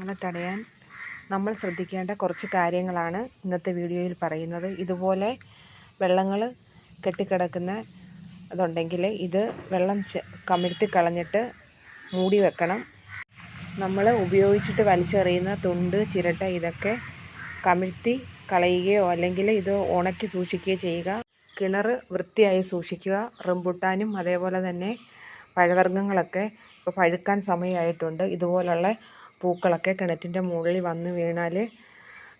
അങ്ങനെ തടയാൻ നമ്മൾ ശ്രദ്ധിക്കേണ്ട കുറച്ച് കാര്യങ്ങളാണ് ഇന്നത്തെ വീഡിയോയിൽ പറയുന്നത്. ഇതുപോലെ വെള്ളങ്ങൾ കെട്ടിക്കിടക്കുന്ന അതുണ്ടെങ്കിൽ ഇത് വെള്ളം കമിഴ്ത്തി കളഞ്ഞിട്ട് മൂടി വെക്കണം. നമ്മൾ ഉപയോഗിച്ചിട്ട് വലിച്ചെറിയുന്ന തുണ്ട് ചിരട്ട ഇതൊക്കെ കമിഴ്ത്തി കളയുകയോ അല്ലെങ്കിൽ ഇത് ഉണക്കി സൂക്ഷിക്കുകയോ ചെയ്യുക. കിണർ വൃത്തിയായി സൂക്ഷിക്കുക. റംബുട്ടാനും അതേപോലെ തന്നെ പഴവർഗങ്ങളൊക്കെ ഇപ്പോൾ പഴുക്കാൻ സമയമായിട്ടുണ്ട്. ഇതുപോലുള്ള പൂക്കളൊക്കെ കിണറ്റിന്റെ മുകളിൽ വന്ന് വീണാൽ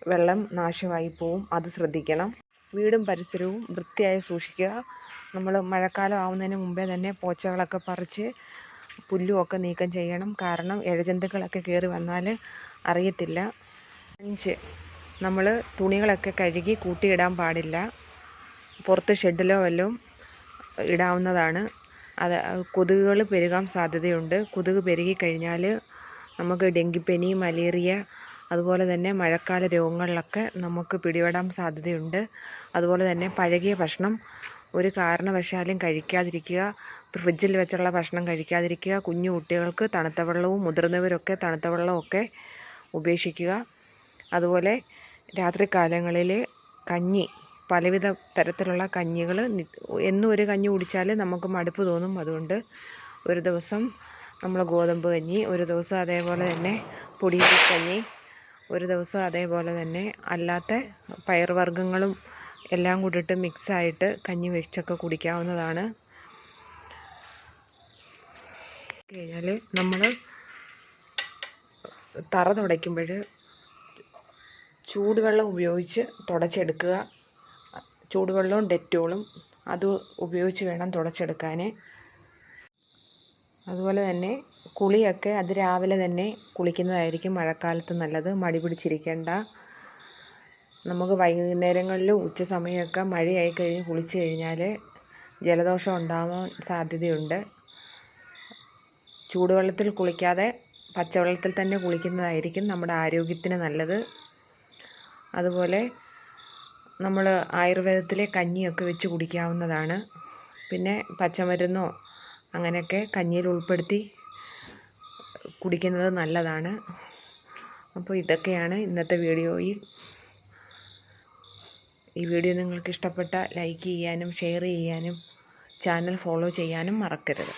വെള്ളം നാശമായി പോവും. അത് ശ്രദ്ധിക്കണം. വീടും പരിസരവും വൃത്തിയായി സൂക്ഷിക്കുക. നമ്മൾ മഴക്കാലം ആവുന്നതിന് മുമ്പേ തന്നെ പോച്ചകളൊക്കെ പറിച്ച് പുല്ലുമൊക്കെ നീക്കം ചെയ്യണം. കാരണം ഇഴജന്തുക്കളൊക്കെ കയറി വന്നാൽ അറിയത്തില്ല. അഞ്ച് നമ്മൾ തുണികളൊക്കെ കഴുകി കൂട്ടിയിടാൻ പാടില്ല. പുറത്ത് ഷെഡിലോ വല്ലതും ഇടാവുന്നതാണ്. അത് കൊതുകുകൾ പെരുകാൻ സാധ്യതയുണ്ട്. കൊതുക് പെരുകി കഴിഞ്ഞാൽ നമുക്ക് ഡെങ്കിപ്പനി മലേറിയ അതുപോലെ തന്നെ മഴക്കാല രോഗങ്ങളിലൊക്കെ നമുക്ക് പിടിപെടാൻ സാധ്യതയുണ്ട്. അതുപോലെ തന്നെ പഴകിയ ഭക്ഷണം ഒരു കാരണവശാലും കഴിക്കാതിരിക്കുക ഫ്രിഡ്ജിൽ വെച്ചുള്ള ഭക്ഷണം കഴിക്കാതിരിക്കുക കുഞ്ഞു കുട്ടികൾക്ക് തണുത്ത വെള്ളവും മുതിർന്നവരൊക്കെ തണുത്ത വെള്ളമൊക്കെ ഉപേക്ഷിക്കുക. അതുപോലെ രാത്രികാലങ്ങളിൽ കഞ്ഞി പലവിധ തരത്തിലുള്ള കഞ്ഞികൾ എന്നും ഒരു കഞ്ഞി കുടിച്ചാൽ നമുക്ക് മടുപ്പ് തോന്നും. അതുകൊണ്ട് ഒരു ദിവസം നമ്മൾ ഗോതമ്പ് കഞ്ഞി ഒരു ദിവസം അതേപോലെ തന്നെ പൊടിയരിക്കഞ്ഞി ഒരു ദിവസം അതേപോലെ തന്നെ അല്ലാത്ത പയറുവർഗങ്ങളും എല്ലാം കൂടിയിട്ട് മിക്സായിട്ട് കഞ്ഞി വെച്ചൊക്കെ കുടിക്കാവുന്നതാണ്. കഴിഞ്ഞാൽ നമ്മൾ തറ തുടയ്ക്കുമ്പോൾ ചൂടുവെള്ളം ഉപയോഗിച്ച് തുടച്ചെടുക്കുക. ചൂടുവെള്ളവും ഡെറ്റോളും അത് ഉപയോഗിച്ച് വേണം തുടച്ചെടുക്കാൻ അതുപോലെ തന്നെ കുളിയൊക്കെ അത് രാവിലെ തന്നെ കുളിക്കുന്നതായിരിക്കും മഴക്കാലത്ത് നല്ലത്. മടി പിടിച്ചിരിക്കേണ്ട. നമുക്ക് വൈകുന്നേരങ്ങളിലും ഉച്ച സമയമൊക്കെ മഴയായി കഴിഞ്ഞ് കുളിച്ച് കഴിഞ്ഞാൽ ജലദോഷം ഉണ്ടാവാൻ സാധ്യതയുണ്ട്. ചൂടുവെള്ളത്തിൽ കുളിക്കാതെ പച്ചവെള്ളത്തിൽ തന്നെ കുളിക്കുന്നതായിരിക്കും നമ്മുടെ ആരോഗ്യത്തിന് നല്ലത്. അതുപോലെ നമ്മൾ ആയുർവേദത്തിലെ കഞ്ഞിയൊക്കെ വെച്ച് കുടിക്കാവുന്നതാണ്. പിന്നെ പച്ചമരുന്നോ അങ്ങനെയൊക്കെ കഞ്ഞിയിൽ ഉൾപ്പെടുത്തി കുടിക്കുന്നത് നല്ലതാണ്. അപ്പോൾ ഇതൊക്കെയാണ് ഇന്നത്തെ വീഡിയോയിൽ. ഈ വീഡിയോ നിങ്ങൾക്ക് ഇഷ്ടപ്പെട്ട ലൈക്ക് ചെയ്യാനും ഷെയർ ചെയ്യാനും ചാനൽ ഫോളോ ചെയ്യാനും മറക്കരുത്.